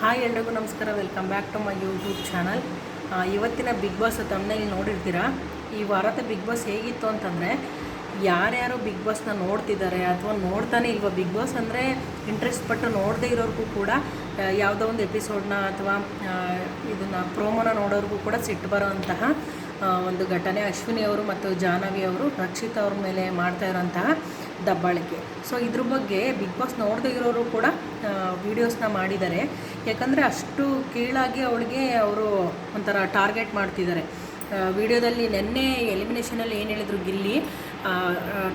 Hi ಎಲ್ರಿಗೂ ನಮಸ್ಕಾರ. Welcome back to my YouTube channel ಇವತ್ತಿನ ಬಿಗ್ ಬಾಸ್ ತಮ್ಮನೇಲಿ ನೋಡಿರ್ತೀರಾ? ಈ ವಾರದ ಬಿಗ್ ಬಾಸ್ ಹೇಗಿತ್ತು ಅಂತಂದರೆ, ಯಾರ್ಯಾರು ಬಿಗ್ ಬಾಸ್ನ ನೋಡ್ತಿದ್ದಾರೆ ಅಥವಾ ನೋಡ್ತಾನೆ ಇಲ್ವಾ ಬಿಗ್ ಬಾಸ್ ಅಂದರೆ ಇಂಟ್ರೆಸ್ಟ್ ಪಟ್ಟು ನೋಡದೇ ಇರೋರಿಗೂ ಕೂಡ ಯಾವುದೋ ಒಂದು ಎಪಿಸೋಡ್ನ ಅಥವಾ ಇದನ್ನು ಪ್ರೋಮೋನ ನೋಡೋರಿಗೂ ಕೂಡ ಸಿಟ್ಟು ಬರೋಂತಹ ಒಂದು ಘಟನೆ. ಅಶ್ವಿನಿ ಅವರು ಮತ್ತು ಜಾಹ್ನವಿ ಅವರು ರಕ್ಷಿತ್ ಅವ್ರ ಮೇಲೆ ಮಾಡ್ತಾ ಇರೋಂತಹ ದಬ್ಬಾಳಿಕೆ. ಸೊ ಇದ್ರ ಬಗ್ಗೆ ಬಿಗ್ ಬಾಸ್ ನೋಡದೇ ಇರೋರು ಕೂಡ ವೀಡಿಯೋಸ್ನ ಮಾಡಿದ್ದಾರೆ. ಯಾಕಂದರೆ ಅಷ್ಟು ಕೀಳಾಗಿ ಅವಳಿಗೆ ಅವರು ಒಂಥರ ಟಾರ್ಗೆಟ್ ಮಾಡ್ತಿದ್ದಾರೆ. ವಿಡಿಯೋದಲ್ಲಿ ನಿನ್ನೆ ಎಲಿಮಿನೇಷನಲ್ಲಿ ಏನು ಹೇಳಿದ್ರು ಗಿಲ್ಲಿ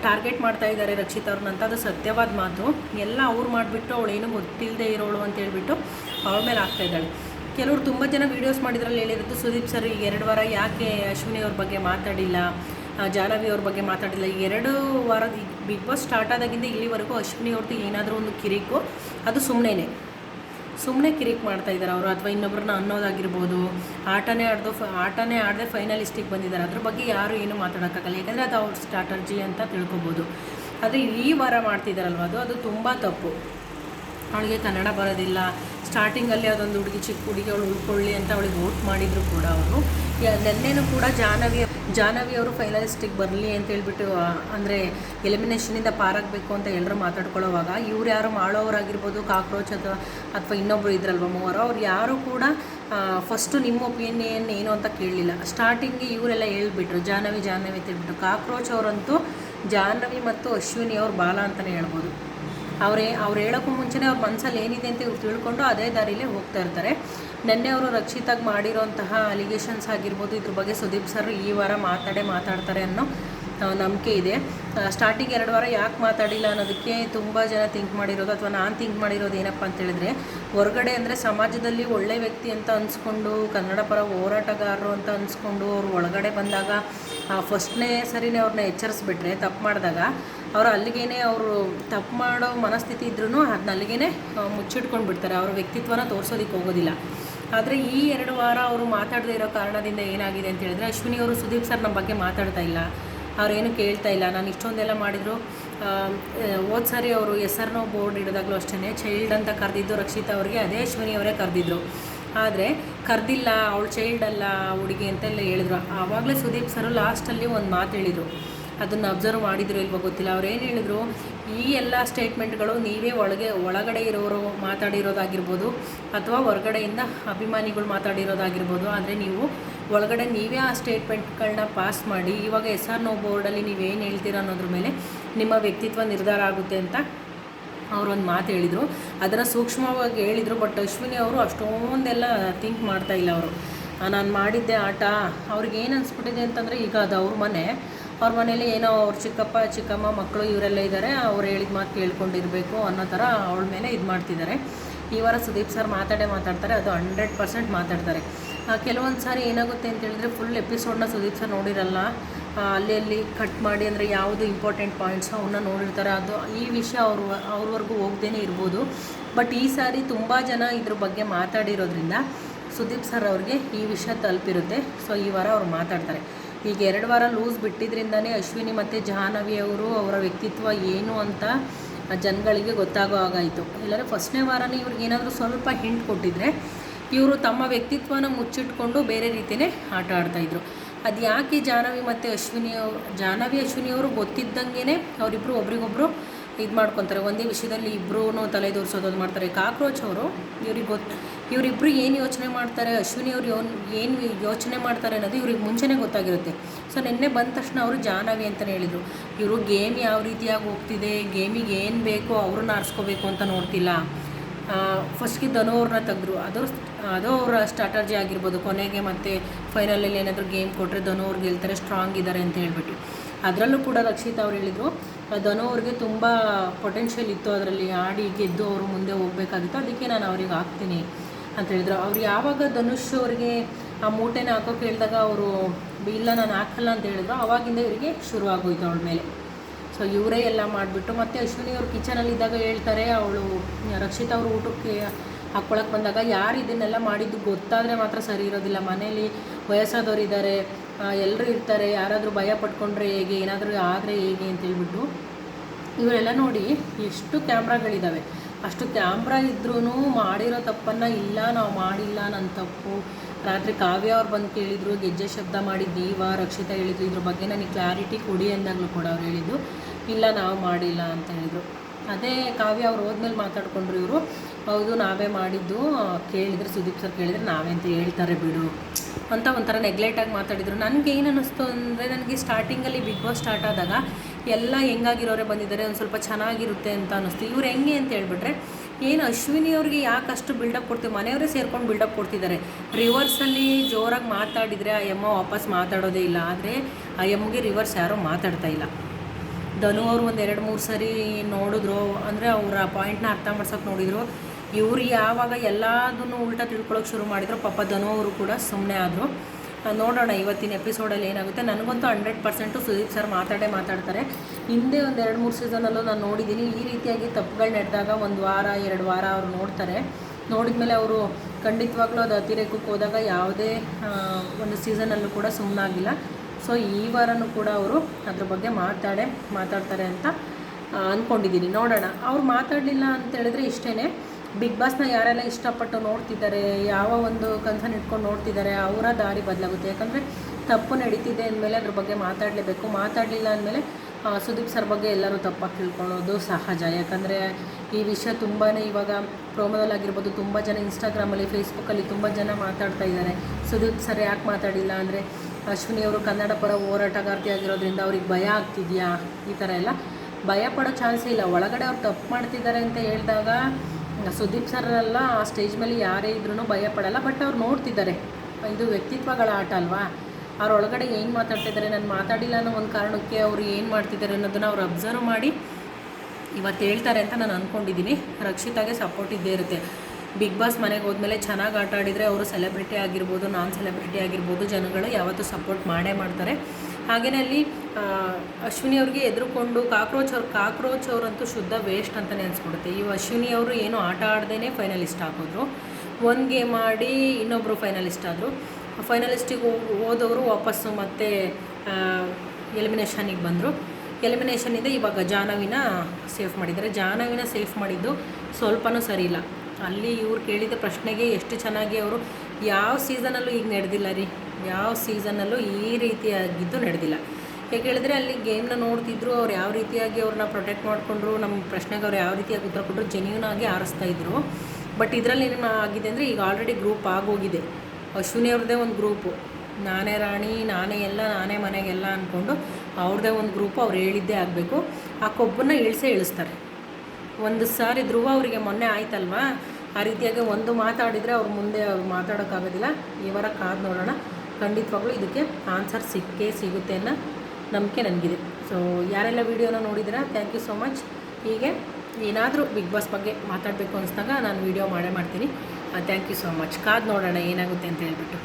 ಟಾರ್ಗೆಟ್ ಮಾಡ್ತಾ ಇದ್ದಾರೆ ರಕ್ಷಿತ್ ಅವ್ರನ್ನ ಅದು ಸತ್ಯವಾದ ಮಾತು. ಎಲ್ಲ ಅವ್ರು ಮಾಡಿಬಿಟ್ಟು ಅವಳು ಗೊತ್ತಿಲ್ಲದೇ ಗೊತ್ತಿಲ್ಲದೆ ಇರೋಳು ಅಂತ ಹೇಳ್ಬಿಟ್ಟು ಅವಳ ಮೇಲೆ ಆಗ್ತಾ ಇದ್ದಾಳೆ. ಕೆಲವರು ತುಂಬ ಜನ ವೀಡಿಯೋಸ್ ಮಾಡಿದ್ರಲ್ಲಿ ಹೇಳಿರೋದು ಸುದೀಪ್ ಸರ್ ಈಗ ಎರಡು ವಾರ ಯಾಕೆ ಅಶ್ವಿನಿ ಅವ್ರ ಬಗ್ಗೆ ಮಾತಾಡಿಲ್ಲ? ಆ, ಜಾಹ್ನವಿ ಅವ್ರ ಬಗ್ಗೆ ಮಾತಾಡಿಲ್ಲ. ಎರಡು ವಾರದ ಬಿಗ್ ಬಾಸ್ ಸ್ಟಾರ್ಟ್ ಆದಾಗಿಂದ ಇಲ್ಲಿವರೆಗೂ ಅಶ್ವಿನಿ ಅವ್ರದ್ದು ಏನಾದರೂ ಒಂದು ಕಿರಿಕು ಅದು ಸುಮ್ಮನೆ ಸುಮ್ಮನೆ ಕಿರಿಕ್ ಮಾಡ್ತಾ ಇದ್ದಾರೆ ಅವರು ಅಥವಾ ಇನ್ನೊಬ್ಬರನ್ನ ಅನ್ನೋದಾಗಿರ್ಬೋದು. ಆಟನೇ ಆಡ್ದು ಆಟನೇ ಆಡದೆ ಫೈನಲಿಸ್ಟಿಗೆ ಬಂದಿದ್ದಾರೆ. ಅದ್ರ ಬಗ್ಗೆ ಯಾರು ಏನು ಮಾತಾಡೋಕ್ಕಾಗಲ್ಲ. ಯಾಕಂದರೆ ಅದು ಅವ್ರ ಸ್ಟ್ರಾಟರ್ಜಿ ಅಂತ ತಿಳ್ಕೊಬೋದು. ಆದರೆ ಈ ವಾರ ಮಾಡ್ತಿದ್ದಾರಲ್ವ ಅದು? ಅದು ತುಂಬ ತಪ್ಪು. ಅವಳಿಗೆ ಕನ್ನಡ ಬರೋದಿಲ್ಲ. ಸ್ಟಾರ್ಟಿಂಗಲ್ಲಿ ಅದೊಂದು ಹುಡುಗಿ, ಚಿಕ್ಕ ಹುಡುಗಿ, ಅವಳು ಉಳ್ಕೊಳ್ಳಿ ಅಂತ ಅವಳಿಗೆ ವೋಟ್ ಮಾಡಿದ್ರು ಕೂಡ ಅವರು. ನೆನ್ನೆನೂ ಕೂಡ ಜಾಹ್ನವಿ ಜಾಹ್ನವಿ ಅವರು ಫೈನಲಿಸ್ಟಿಗೆ ಬರಲಿ ಅಂತ ಹೇಳ್ಬಿಟ್ಟು ಅಂದರೆ ಎಲಿಮಿನೇಷನಿಂದ ಪಾರಾಗಬೇಕು ಅಂತ ಎಲ್ಲರೂ ಮಾತಾಡ್ಕೊಳ್ಳೋವಾಗ ಇವ್ರು ಯಾರು ಮಾಡೋರಾಗಿರ್ಬೋದು ಕಾಕ್ರೋಚ್ ಅಥವಾ ಅಥವಾ ಇನ್ನೊಬ್ಬರು ಇದ್ರಲ್ವ ಮೂವರು, ಅವ್ರು ಯಾರು ಕೂಡ ಫಸ್ಟು ನಿಮ್ಮ ಒಪಿನಿಯನ್ ಏನು ಅಂತ ಕೇಳಲಿಲ್ಲ. ಸ್ಟಾರ್ಟಿಂಗ್ಗೆ ಇವರೆಲ್ಲ ಹೇಳ್ಬಿಟ್ರು, ಜಾಹ್ನವಿ ಜಾಹ್ನವಿ ಅಂತ ಹೇಳ್ಬಿಟ್ಟು ಕಾಕ್ರೋಚ್ ಅವರಂತೂ ಜಾಹ್ನವಿ ಮತ್ತು ಅಶ್ವಿನಿ ಅವ್ರ ಬಾಲ ಅಂತಲೇ ಹೇಳ್ಬೋದು. ಅವರೇ, ಅವ್ರು ಹೇಳೋಕ್ಕೂ ಮುಂಚೆನೇ ಅವ್ರ ಮನಸ್ಸಲ್ಲಿ ಏನಿದೆ ಅಂತ ಇವ್ರು ತಿಳ್ಕೊಂಡು ಅದೇ ದಾರಿಲೇ ಹೋಗ್ತಾ ಇರ್ತಾರೆ. ನೆನ್ನೆ ಅವರು ರಕ್ಷಿತಾಗಿ ಮಾಡಿರೋಂತಹ ಅಲಿಗೇಷನ್ಸ್ ಆಗಿರ್ಬೋದು, ಇದ್ರ ಬಗ್ಗೆ ಸುದೀಪ್ ಸರ್ ಈ ವಾರ ಮಾತಾಡೇ ಮಾತಾಡ್ತಾರೆ ಅನ್ನೋ ನಂಬಿಕೆ ಇದೆ. ಸ್ಟಾರ್ಟಿಂಗ್ ಎರಡು ವಾರ ಯಾಕೆ ಮಾತಾಡಿಲ್ಲ ಅನ್ನೋದಕ್ಕೆ ತುಂಬ ಜನ ಥಿಂಕ್ ಮಾಡಿರೋದು ಅಥವಾ ನಾನು ಥಿಂಕ್ ಮಾಡಿರೋದು ಏನಪ್ಪ ಅಂತ ಹೇಳಿದ್ರೆ, ಹೊರಗಡೆ ಅಂದರೆ ಸಮಾಜದಲ್ಲಿ ಒಳ್ಳೆ ವ್ಯಕ್ತಿ ಅಂತ ಅನ್ಸ್ಕೊಂಡು, ಕನ್ನಡ ಪರ ಹೋರಾಟಗಾರರು ಅಂತ ಅನ್ಸ್ಕೊಂಡು ಅವ್ರು ಒಳಗಡೆ ಬಂದಾಗ ಫಸ್ಟ್ನೇ ಸರಿನೇ ಅವ್ರನ್ನ ಎಚ್ಚರಿಸ್ಬಿಟ್ರೆ, ತಪ್ಪು ಮಾಡಿದಾಗ, ಅವರು ಅಲ್ಲಿಗೇನೆ ಅವರು ತಪ್ಪು ಮಾಡೋ ಮನಸ್ಥಿತಿ ಇದ್ರೂ ಅದನ್ನ ಅಲ್ಲಿಗೇನೆ ಮುಚ್ಚಿಟ್ಕೊಂಡು ಬಿಡ್ತಾರೆ ಅವ್ರ ವ್ಯಕ್ತಿತ್ವನ ತೋರಿಸೋದಕ್ಕೆ ಹೋಗೋದಿಲ್ಲ. ಆದರೆ ಈ ಎರಡು ವಾರ ಅವರು ಮಾತಾಡದೇ ಇರೋ ಕಾರಣದಿಂದ ಏನಾಗಿದೆ ಅಂತ ಹೇಳಿದ್ರೆ, ಅಶ್ವಿನಿ ಅವರು ಸುದೀಪ್ ಸರ್ ನಮ್ಮ ಬಗ್ಗೆ ಮಾತಾಡ್ತಾ ಇಲ್ಲ. ಅವ್ರೇನು ಕೇಳ್ತಾ ಇಲ್ಲ. ನಾನು ಇಷ್ಟೊಂದೆಲ್ಲ ಮಾಡಿದ್ರು. ಹೋದ ಸಾರಿ ಅವರು ಹೆಸರನ್ನೋ ಬೋರ್ಡ್ ಇಡೋದಾಗಲೂ ಅಷ್ಟೇ ಚೈಲ್ಡ್ ಅಂತ ಕರೆದಿದ್ದು ರಕ್ಷಿತಾ ಅವರಿಗೆ, ಅದೇ ಅಶ್ವಿನಿ ಅವರೇ ಕರೆದಿದ್ರು. ಆದರೆ ಕರೆದಿಲ್ಲ, ಅವಳು ಚೈಲ್ಡ್ ಅಲ್ಲ ಹುಡುಗಿ ಅಂತೆಲ್ಲ ಹೇಳಿದ್ರು. ಆವಾಗಲೇ ಸುದೀಪ್ ಸರು ಲಾಸ್ಟಲ್ಲಿ ಒಂದು ಮಾತು ಹೇಳಿದರು. ಅದನ್ನು ಅಬ್ಸರ್ವ್ ಮಾಡಿದ್ರು ಇಲ್ವೋ ಗೊತ್ತಿಲ್ಲ. ಅವ್ರು ಏನು ಹೇಳಿದ್ರು? ಈ ಎಲ್ಲ ಸ್ಟೇಟ್ಮೆಂಟ್ಗಳು ನೀವೇ ಒಳಗೆ, ಒಳಗಡೆ ಇರೋರು ಮಾತಾಡಿರೋದಾಗಿರ್ಬೋದು ಅಥವಾ ಹೊರಗಡೆಯಿಂದ ಅಭಿಮಾನಿಗಳು ಮಾತಾಡಿರೋದಾಗಿರ್ಬೋದು. ಆದರೆ ನೀವು ಒಳಗಡೆ ನೀವೇ ಆ ಸ್ಟೇಟ್ಮೆಂಟ್ಗಳನ್ನ ಪಾಸ್ ಮಾಡಿ, ಇವಾಗ ಎಸ್ ಆರ್ ನೋ ಬೋರ್ಡಲ್ಲಿ ನೀವೇನು ಹೇಳ್ತೀರ ಅನ್ನೋದ್ರ ಮೇಲೆ ನಿಮ್ಮ ವ್ಯಕ್ತಿತ್ವ ನಿರ್ಧಾರ ಆಗುತ್ತೆ ಅಂತ ಅವರೊಂದು ಮಾತು ಹೇಳಿದರು. ಅದನ್ನು ಸೂಕ್ಷ್ಮವಾಗಿ ಹೇಳಿದರು ಬಟ್ ಅಶ್ವಿನಿ ಅವರು ಅಷ್ಟೊಂದೆಲ್ಲ ಥಿಂಕ್ ಮಾಡ್ತಾ ಇಲ್ಲ ಅವರು. ನಾನು ಮಾಡಿದ್ದೆ ಆಟ, ಅವ್ರಿಗೆ ಏನು ಅನಿಸ್ಬಿಟ್ಟಿದೆ ಅಂತಂದರೆ ಈಗ ಅದು ಅವ್ರ ಮನೆ. ಅವ್ರ ಮನೇಲಿ ಏನೋ ಅವ್ರ ಚಿಕ್ಕಪ್ಪ, ಚಿಕ್ಕಮ್ಮ ಮಕ್ಕಳು ಇವರೆಲ್ಲ ಇದ್ದಾರೆ ಅವ್ರು ಹೇಳಿದ ಮಾತು ಕೇಳ್ಕೊಂಡಿರಬೇಕು ಅನ್ನೋ ಥರ ಅವಳ ಮೇಲೆ ಇದು ಮಾಡ್ತಿದ್ದಾರೆ ಈ ವಾರ ಸುದೀಪ್ ಸರ್ ಮಾತಾಡೇ ಮಾತಾಡ್ತಾರೆ, ಅದು ಹಂಡ್ರೆಡ್ ಪರ್ಸೆಂಟ್ ಮಾತಾಡ್ತಾರೆ. ಕೆಲವೊಂದು ಸಾರಿ ಏನಾಗುತ್ತೆ ಅಂತ ಹೇಳಿದ್ರೆ ಫುಲ್ ಎಪಿಸೋಡ್ನ ಸುದೀಪ್ ಸರ್ ನೋಡಿರಲ್ಲ ಅಲ್ಲಿ ಅಲ್ಲಿ ಕಟ್ ಮಾಡಿ ಅಂದರೆ ಯಾವುದು ಇಂಪಾರ್ಟೆಂಟ್ ಪಾಯಿಂಟ್ಸ್ ಅವನ್ನ ನೋಡಿರ್ತಾರೆ, ಅದು ಈ ವಿಷಯ ಅವರು, ಅವ್ರವರೆಗೂ ಹೋಗ್ದೇ ಇರ್ಬೋದು. ಬಟ್ ಈ ಸಾರಿ ತುಂಬ ಜನ ಇದ್ರ ಬಗ್ಗೆ ಮಾತಾಡಿರೋದ್ರಿಂದ ಸುದೀಪ್ ಸರ್ ಅವ್ರಿಗೆ ಈ ವಿಷಯ ತಲುಪಿರುತ್ತೆ. ಸೊ ಈ ವಾರ ಅವ್ರು ಮಾತಾಡ್ತಾರೆ. ಈಗ ಎರಡು ವಾರ ಲೂಸ್ ಬಿಟ್ಟಿದ್ರಿಂದನೇ ಅಶ್ವಿನಿ ಮತ್ತು ಜಾಹ್ನವಿ ಅವರು ಅವರ ವ್ಯಕ್ತಿತ್ವ ಏನು ಅಂತ ಜನಗಳಿಗೆ ಗೊತ್ತಾಗೋ ಹಾಗಾಯಿತು. ಇಲ್ಲಾಂದರೆ ಫಸ್ಟ್ನೇ ವಾರನೇ ಇವ್ರಿಗೆ ಏನಾದರೂ ಸ್ವಲ್ಪ ಹಿಂಟ್ ಕೊಟ್ಟಿದ್ರೆ ಇವರು ತಮ್ಮ ವ್ಯಕ್ತಿತ್ವನ ಮುಚ್ಚಿಟ್ಕೊಂಡು ಬೇರೆ ರೀತಿಯೇ ಆಟ ಆಡ್ತಾಯಿದ್ರು ಅದು ಯಾಕೆ ಜಾಹ್ನವಿ ಮತ್ತು ಅಶ್ವಿನಿ ಅವರು, ಜಾಹ್ನವಿ, ಅಶ್ವಿನಿ ಅವರು ಗೊತ್ತಿದ್ದಂಗೆ ಅವರಿಬ್ಬರು ಒಬ್ರಿಗೊಬ್ರು ಇದು ಮಾಡ್ಕೊತಾರೆ. ಒಂದೇ ವಿಷಯದಲ್ಲಿ ಇಬ್ಬರೂ ತಲೆ ಅದು ಮಾಡ್ತಾರೆ. ಕಾಕ್ರೋಚ್ ಅವರು, ಇವ್ರಿಗೆ ಗೊತ್ತು ಇವರಿಬ್ಬರು ಏನು ಯೋಚನೆ ಮಾಡ್ತಾರೆ, ಅಶ್ವಿನಿ ಅವರು ಏನು ಯೋಚನೆ ಮಾಡ್ತಾರೆ ಅನ್ನೋದು ಇವ್ರಿಗೆ ಮುಂಚೆನೇ ಗೊತ್ತಾಗಿರುತ್ತೆ. ಸೊ ನಿನ್ನೆ ಬಂದ ತಕ್ಷಣ ಅವರು ಜಾಹ್ನವಿ ಅಂತಲೇ ಹೇಳಿದರು. ಇವರು ಗೇಮ್ ಯಾವ ರೀತಿಯಾಗಿ ಹೋಗ್ತಿದೆ, ಗೇಮಿಗೆ ಏನು ಬೇಕೋ ಅವ್ರನ್ನ ಆರಿಸ್ಕೋಬೇಕು ಅಂತ ನೋಡ್ತಿಲ್ಲ. ಫಸ್ಟ್ಗೆ ಧನು ಅವ್ರನ್ನ ತೆಗೆದ್ರು. ಅದು ಅದು ಅವರ ಸ್ಟ್ರಾಟಜಿ ಆಗಿರ್ಬೋದು. ಕೊನೆಗೆ ಮತ್ತು ಫೈನಲಲ್ಲಿ ಏನಾದರೂ ಗೇಮ್ ಕೊಟ್ಟರೆ ಧನು ಅವ್ರು ಗೆಲ್ತಾರೆ, ಸ್ಟ್ರಾಂಗ್ ಇದ್ದಾರೆ ಅಂತ ಹೇಳಿಬಿಟ್ಟು. ಅದರಲ್ಲೂ ಕೂಡ ರಕ್ಷಿತ್ ಅವ್ರು ಹೇಳಿದರು ಧನು ಅವ್ರಿಗೆ ತುಂಬ ಪೊಟೆನ್ಷಿಯಲ್ ಇತ್ತು ಅದರಲ್ಲಿ. ಆಡಿ ಗೆದ್ದು ಅವರು ಮುಂದೆ ಹೋಗಬೇಕಾಗಿತ್ತು. ಅದಕ್ಕೆ ನಾನು ಅವ್ರಿಗೆ ಹಾಕ್ತೀನಿ ಅಂತ ಹೇಳಿದರು. ಅವ್ರು ಯಾವಾಗ ಧನುಷ್ ಅವರಿಗೆ ಆ ಮೂಟೆನ ಹಾಕೋಕೆ ಹೇಳಿದಾಗ ಅವರು, ಇಲ್ಲ, ನಾನು ಹಾಕಲ್ಲ ಅಂತ ಹೇಳಿದ್ರು, ಅವಾಗಿಂದ ಇವರಿಗೆ ಶುರುವಾಗೋಯ್ತು ಅವಳ ಮೇಲೆ. ಸೊ ಇವರೇ ಎಲ್ಲ ಮಾಡಿಬಿಟ್ಟು ಮತ್ತು ಅಶ್ವಿನಿ ಅವ್ರು ಕಿಚನಲ್ಲಿ ಇದ್ದಾಗ ಹೇಳ್ತಾರೆ, ಅವಳು ರಕ್ಷಿತಾ ಅವರು ಊಟಕ್ಕೆ ಹಾಕ್ಕೊಳಕ್ಕೆ ಬಂದಾಗ ಯಾರು ಇದನ್ನೆಲ್ಲ ಮಾಡಿದ್ದು ಗೊತ್ತಾದರೆ ಮಾತ್ರ ಸರಿ ಇರೋದಿಲ್ಲ. ಮನೇಲಿ ವಯಸ್ಸಾದವ್ರು ಇದ್ದಾರೆ ಎಲ್ಲರೂ ಇರ್ತಾರೆ, ಯಾರಾದರೂ ಭಯ ಪಟ್ಕೊಂಡ್ರೆ ಹೇಗೆ, ಏನಾದರೂ ಆದರೆ ಹೇಗೆ ಅಂತ ಹೇಳ್ಬಿಟ್ಟು ಇವರೆಲ್ಲ ನೋಡಿ ಎಷ್ಟು ಕ್ಯಾಮ್ರಾಗಳಿದ್ದಾವೆ ಅಷ್ಟು ಕ್ಯಾಮ್ರಾ ಇದ್ರೂ ಮಾಡಿರೋ ತಪ್ಪನ್ನು ಇಲ್ಲ, ನಾವು ಮಾಡಿಲ್ಲ ನನ್ನ ತಪ್ಪು. ರಾತ್ರಿ ಕಾವ್ಯ ಅವ್ರು ಬಂದು ಕೇಳಿದರು, ಗೆಜ್ಜೆ ಶಬ್ದ ಮಾಡಿ ದೀವ ರಕ್ಷಿತಾ ಹೇಳಿದ್ರು, ಇದ್ರ ಬಗ್ಗೆ ನನಗೆ ಕ್ಲಾರಿಟಿ ಕೊಡಿ ಅಂದಾಗಲೂ ಕೂಡ ಅವ್ರು ಹೇಳಿದ್ದು, ಇಲ್ಲ ನಾವು ಮಾಡಿಲ್ಲ ಅಂತ ಹೇಳಿದರು. ಅದೇ ಕಾವ್ಯ ಅವ್ರು ಹೋದ್ಮೇಲೆ ಮಾತಾಡ್ಕೊಂಡ್ರು ಇವರು, ಹೌದು, ನಾವೇ ಮಾಡಿದ್ದು, ಕೇಳಿದ್ರು ಸುದೀಪ್ ಸರ್ ಕೇಳಿದರೆ ನಾವೇ ಅಂತ ಹೇಳ್ತಾರೆ ಬಿಡು. ಅಂತ ಒಂಥರ ನೆಗ್ಲೆಕ್ಟಾಗಿ ಮಾತಾಡಿದರು. ನನಗೆ ಏನು ಅನ್ನಿಸ್ತು ಅಂದರೆ ನನಗೆ ಸ್ಟಾರ್ಟಿಂಗಲ್ಲಿ ಬಿಗ್ ಬಾಸ್ ಸ್ಟಾರ್ಟ್ ಆದಾಗ ಎಲ್ಲ ಹೆಂಗಾಗಿರೋರೆ ಬಂದಿದ್ದಾರೆ, ಒಂದು ಸ್ವಲ್ಪ ಚೆನ್ನಾಗಿರುತ್ತೆ ಅಂತ ಅನ್ನಿಸ್ತು. ಇವ್ರು ಹೆಂಗೆ ಅಂತ ಹೇಳ್ಬಿಟ್ರೆ ಏನು ಅಶ್ವಿನಿ ಅವ್ರಿಗೆ ಯಾಕೆ ಅಷ್ಟು ಬಿಲ್ಡಪ್ ಕೊಡ್ತೀವಿ? ಮನೆಯವರೇ ಸೇರ್ಕೊಂಡು ಬಿಲ್ಡಪ್ ಕೊಡ್ತಿದ್ದಾರೆ. ರಿವರ್ಸಲ್ಲಿ ಜೋರಾಗಿ ಮಾತಾಡಿದರೆ ಆ ಎಮ್ಮ ವಾಪಸ್ ಮಾತಾಡೋದೇ ಇಲ್ಲ. ಆದರೆ ಆ ಎಮ್ಮಗೆ ರಿವರ್ಸ್ ಯಾರೂ ಮಾತಾಡ್ತಾ ಇಲ್ಲ. ಧನು ಅವರು ಒಂದು ಎರಡು ಮೂರು ಸರಿ ನೋಡಿದ್ರು. ಅಂದರೆ ಅವರ ಪಾಯಿಂಟ್ನ ಅರ್ಥ ಮಾಡ್ಸೋಕೆ ನೋಡಿದರು. ಇವರು ಯಾವಾಗ ಎಲ್ಲದನ್ನು ಉಲ್ಟಾ ತಿಳ್ಕೊಳ್ಳೋಕೆ ಶುರು ಮಾಡಿದ್ರು. ಪಾಪ ಧನು ಅವರು ಕೂಡ ಸುಮ್ಮನೆ ಆದರು. ನೋಡೋಣ, ಇವತ್ತಿನ ಎಪಿಸೋಡಲ್ಲಿ ಏನಾಗುತ್ತೆ? ನನಗಂತೂ ಹಂಡ್ರೆಡ್ ಪರ್ಸೆಂಟು ಸುದೀಪ್ ಸರ್ ಮಾತಾಡೇ ಮಾತಾಡ್ತಾರೆ. ಹಿಂದೆ ಒಂದು ಎರಡು ಮೂರು ಸೀಸನಲ್ಲೂ ನಾನು ನೋಡಿದ್ದೀನಿ ಈ ರೀತಿಯಾಗಿ ತಪ್ಪುಗಳು ನಡೆದಾಗ ಒಂದು ವಾರ, ಎರಡು ವಾರ ಅವರು ನೋಡ್ತಾರೆ. ನೋಡಿದ ಮೇಲೆ ಅವರು ಖಂಡಿತವಾಗ್ಲೂ ಅದು ಅತಿರೇಕಕ್ಕೆ ಹೋದಾಗ ಯಾವುದೇ ಒಂದು ಸೀಸನಲ್ಲೂ ಕೂಡ ಸುಮ್ಮನಾಗಿಲ್ಲ ಸೊ ಈ ವಾರನೂ ಕೂಡ ಅವರು ಅದ್ರ ಬಗ್ಗೆ ಮಾತಾಡೆ, ಮಾತಾಡ್ತಾರೆ ಅಂತ ಅಂದ್ಕೊಂಡಿದ್ದೀನಿ ನೋಡೋಣ. ಅವ್ರು ಮಾತಾಡಲಿಲ್ಲ ಅಂತೇಳಿದ್ರೆ ಇಷ್ಟೇ ಬಿಗ್ ಬಾಸ್ನ ಯಾರೆಲ್ಲ ಇಷ್ಟಪಟ್ಟು ನೋಡ್ತಿದ್ದಾರೆ, ಯಾವ ಒಂದು ಕನ್ಸನ್ ಇಟ್ಕೊಂಡು ನೋಡ್ತಿದ್ದಾರೆ, ಅವರ ದಾರಿ ಬದಲಾಗುತ್ತೆ. ಯಾಕಂದರೆ ತಪ್ಪು ನಡೀತಿದೆ ಅಂದಮೇಲೆ ಅದ್ರ ಬಗ್ಗೆ ಮಾತಾಡಲೇಬೇಕು. ಮಾತಾಡಲಿಲ್ಲ ಅಂದಮೇಲೆ ಸುದೀಪ್ ಸರ್ ಬಗ್ಗೆ ಎಲ್ಲರೂ ತಪ್ಪಾಗಿ ತಿಳ್ಕೊಳ್ಳೋದು ಸಹಜ. ಯಾಕಂದರೆ ಈ ವಿಷಯ ತುಂಬಾ ಇವಾಗ ಪ್ರೋಮೋದಲ್ಲಾಗಿರ್ಬೋದು ತುಂಬ ಜನ ಇನ್ಸ್ಟಾಗ್ರಾಮಲ್ಲಿ ಫೇಸ್ಬುಕ್ಕಲ್ಲಿ ತುಂಬ ಜನ ಮಾತಾಡ್ತಾ ಇದ್ದಾರೆ. ಸುದೀಪ್ ಸರ್ ಯಾಕೆ ಮಾತಾಡಿಲ್ಲ ಅಂದರೆ, ಅಶ್ವಿನಿ ಅವರು ಕನ್ನಡ ಪರ ಹೋರಾಟಗಾರ್ತಿ ಆಗಿರೋದ್ರಿಂದ ಅವ್ರಿಗೆ ಭಯ ಆಗ್ತಿದೆಯಾ? ಈ ಥರ ಎಲ್ಲ ಭಯ ಪಡೋ ಚಾನ್ಸೇ ಇಲ್ಲ. ಒಳಗಡೆ ಅವ್ರು ತಪ್ಪು ಮಾಡ್ತಿದ್ದಾರೆ ಅಂತ ಹೇಳಿದಾಗ ಸುದೀಪ್ ಸರ್ ಎಲ್ಲ ಆ ಸ್ಟೇಜ್ ಮೇಲೆ ಯಾರೇ ಇದ್ರೂ ಭಯ ಪಡಲ್ಲ. ಬಟ್ ಅವ್ರು ನೋಡ್ತಿದ್ದಾರೆ. ಇದು ವ್ಯಕ್ತಿತ್ವಗಳ ಆಟ ಅಲ್ವಾ? ಅವ್ರ ಒಳಗಡೆ ಏನು ಮಾತಾಡ್ತಿದ್ದಾರೆ, ನಾನು ಮಾತಾಡಿಲ್ಲ ಅನ್ನೋ ಒಂದು ಕಾರಣಕ್ಕೆ ಅವರು ಏನು ಮಾಡ್ತಿದ್ದಾರೆ ಅನ್ನೋದನ್ನು ಅವ್ರು ಅಬ್ಸರ್ವ್ ಮಾಡಿ ಇವತ್ತು ಹೇಳ್ತಾರೆ ಅಂತ ನಾನು ಅಂದ್ಕೊಂಡಿದ್ದೀನಿ ರಕ್ಷಿತಾಗೆ ಸಪೋರ್ಟ್ ಇದ್ದೇ ಇರುತ್ತೆ. ಬಿಗ್ ಬಾಸ್ ಮನೆಗೆ ಹೋದ್ಮೇಲೆ ಚೆನ್ನಾಗಿ ಆಟ ಆಡಿದರೆ ಅವರು ಸೆಲೆಬ್ರಿಟಿ ಆಗಿರ್ಬೋದು, ನಾನ್ ಸೆಲೆಬ್ರಿಟಿ ಆಗಿರ್ಬೋದು, ಜನಗಳು ಯಾವತ್ತೂ ಸಪೋರ್ಟ್ ಮಾಡೇ ಮಾಡ್ತಾರೆ. ಹಾಗೆಯೇ ಅಲ್ಲಿ ಅಶ್ವಿನಿ ಅವ್ರಿಗೆ ಎದುರುಕೊಂಡು ಕಾಕ್ರೋಚ್ ಅವ್ರು, ಕಾಕ್ರೋಚ್ ಅವರಂತೂ ಶುದ್ಧ ವೇಸ್ಟ್ ಅಂತಲೇ ಅನಿಸ್ಬಿಡುತ್ತೆ. ಈ ಅಶ್ವಿನಿ ಅವರು ಏನು ಆಟ ಆಡ್ದೇ ಫೈನಲಿಸ್ಟ್ ಆಗೋದ್ರು ಒಂದು ಗೇಮ್ ಆಡಿ ಇನ್ನೊಬ್ಬರು ಫೈನಲಿಸ್ಟ್ ಆದರು. ಫೈನಲಿಸ್ಟಿಗೆ ಹೋದವರು ವಾಪಸ್ಸು ಮತ್ತೆ ಎಲಿಮಿನೇಷನಿಗೆ ಬಂದರು. ಎಲಿಮಿನೇಷನಿಂದ ಇವಾಗ ಜಾಹ್ನವಿನ ಸೇಫ್ ಮಾಡಿದ್ದಾರೆ. ಜಾನವಿನ ಸೇಫ್ ಮಾಡಿದ್ದು ಸ್ವಲ್ಪನೂ ಸರಿ ಇಲ್ಲ. ಅಲ್ಲಿ ಇವ್ರು ಕೇಳಿದ ಪ್ರಶ್ನೆಗೆ ಎಷ್ಟು ಚೆನ್ನಾಗಿ ಅವರು, ಯಾವ ಸೀಸನಲ್ಲೂ ಈಗ ನಡೆದಿಲ್ಲ ರೀ. ಯಾವ ಸೀಸನಲ್ಲೂ ಈ ರೀತಿಯಾಗಿದ್ದು ನಡೆದಿಲ್ಲ. ಯಾಕೆ ಹೇಳಿದ್ರೆ ಅಲ್ಲಿ ಗೇಮ್ನ ನೋಡ್ತಿದ್ರು, ಅವ್ರು ಯಾವ ರೀತಿಯಾಗಿ ಅವ್ರನ್ನ ಪ್ರೊಟೆಕ್ಟ್ ಮಾಡಿಕೊಂಡ್ರು, ನಮ್ಮ ಪ್ರಶ್ನೆಗೆ ಅವ್ರು ಯಾವ ರೀತಿಯಾಗಿ ಉತ್ತರ ಕೊಟ್ಟರು ಜೆನ್ಯೂನ್ ಆಗಿ ಆರಿಸ್ತಾ ಇದ್ರು. ಬಟ್ ಇದರಲ್ಲಿ ಏನು ಆಗಿದೆ ಅಂದರೆ ಈಗ ಆಲ್ರೆಡಿ ಗ್ರೂಪ್ ಆಗೋಗಿದೆ. ಅಶ್ವಿನಿ ಅವ್ರದ್ದೇ ಒಂದು ಗ್ರೂಪು. ನಾನೇ ರಾಣಿ, ನಾನೇ ಎಲ್ಲ, ನಾನೇ ಮನೆಗೆಲ್ಲ ಅಂದ್ಕೊಂಡು ಅವ್ರದ್ದೇ ಒಂದು ಗ್ರೂಪು ಅವ್ರು ಹೇಳಿದ್ದೇ ಆಗಬೇಕು. ಆ ಕೊಬ್ಬನ್ನ ಇಳಿಸೇ ಇಳಿಸ್ತಾರೆ. ಒಂದು ಸಾರಿ ಧ್ರುವ ಅವರಿಗೆ ಮೊನ್ನೆ ಆಯ್ತಲ್ವಾ? ಆ ರೀತಿಯಾಗಿ ಒಂದು ಮಾತಾಡಿದರೆ ಅವ್ರು ಮುಂದೆ ಅವ್ರು ಮಾತಾಡೋಕ್ಕಾಗೋದಿಲ್ಲ. ಇವರ ಕಾದು ನೋಡೋಣ. ಖಂಡಿತವಾಗ್ಲೂ ಇದಕ್ಕೆ ಆನ್ಸರ್ ಸಿಕ್ಕೇ ಸಿಗುತ್ತೆ ಅನ್ನೋ ನಂಬಿಕೆ ನನಗಿದೆ. ಸೊ ಯಾರೆಲ್ಲ ವೀಡಿಯೋನ ನೋಡಿದ್ದೀರಾ ಥ್ಯಾಂಕ್ ಯು ಸೋ ಮಚ್ ಹೀಗೆ ಏನಾದರೂ ಬಿಗ್ ಬಾಸ್ ಬಗ್ಗೆ ಮಾತಾಡಬೇಕು ಅನಿಸ್ದಾಗ ನಾನು ವೀಡಿಯೋ ಮಾಡೇ ಮಾಡ್ತೀನಿ. ಥ್ಯಾಂಕ್ ಯು ಸೋ ಮಚ್ ಕಾದು ನೋಡೋಣ ಏನಾಗುತ್ತೆ ಅಂತ ಹೇಳ್ಬಿಟ್ಟು.